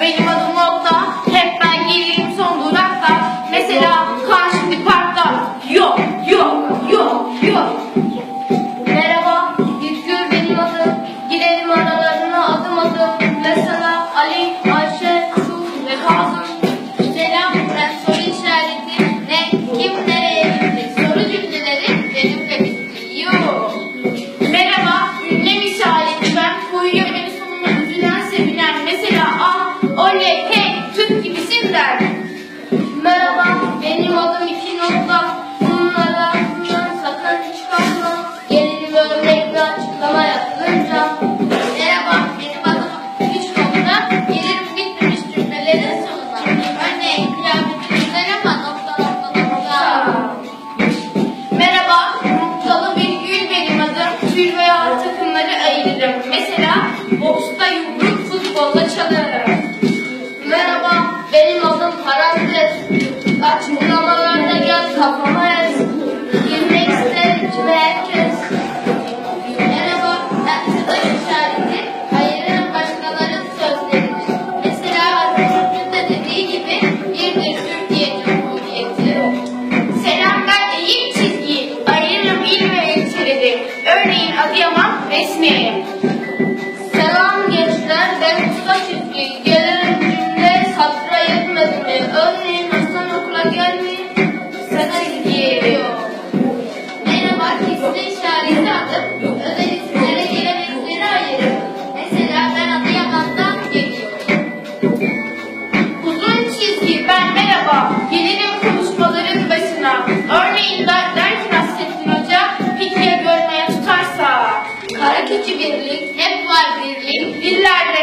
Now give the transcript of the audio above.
принимать Boksta yumruk futbolda çalarım. Merhaba benim adım Karandır. Açıklamalarda gel kafama yaz. Girmek ister içime herkes. Merhaba Ertuğrul işareti. Hayırın başkaların sözleridir. Mesela Atatürk'ün de dediği gibi bir de Türkiye Cumhuriyeti. Selam ben eğim çizgi. Ayırırım il ve ilçeleri. Örneğin Adıyaman resmiyeyim. Örneğin Hasan okula gelmeyin, sana ilgiye Merhaba, kesme işareti atıp özel isimlere gelebilirleri ayırır. Mesela ben Adıyaman'dan geliyorum. Uzun çizgi, ben merhaba. Gelirim konuşmaların başına. Örneğin der, der ki Nasrettin Hoca, Fikriye görmeye tutarsa. Kara keçi birlik, hep var birlik. Dillerde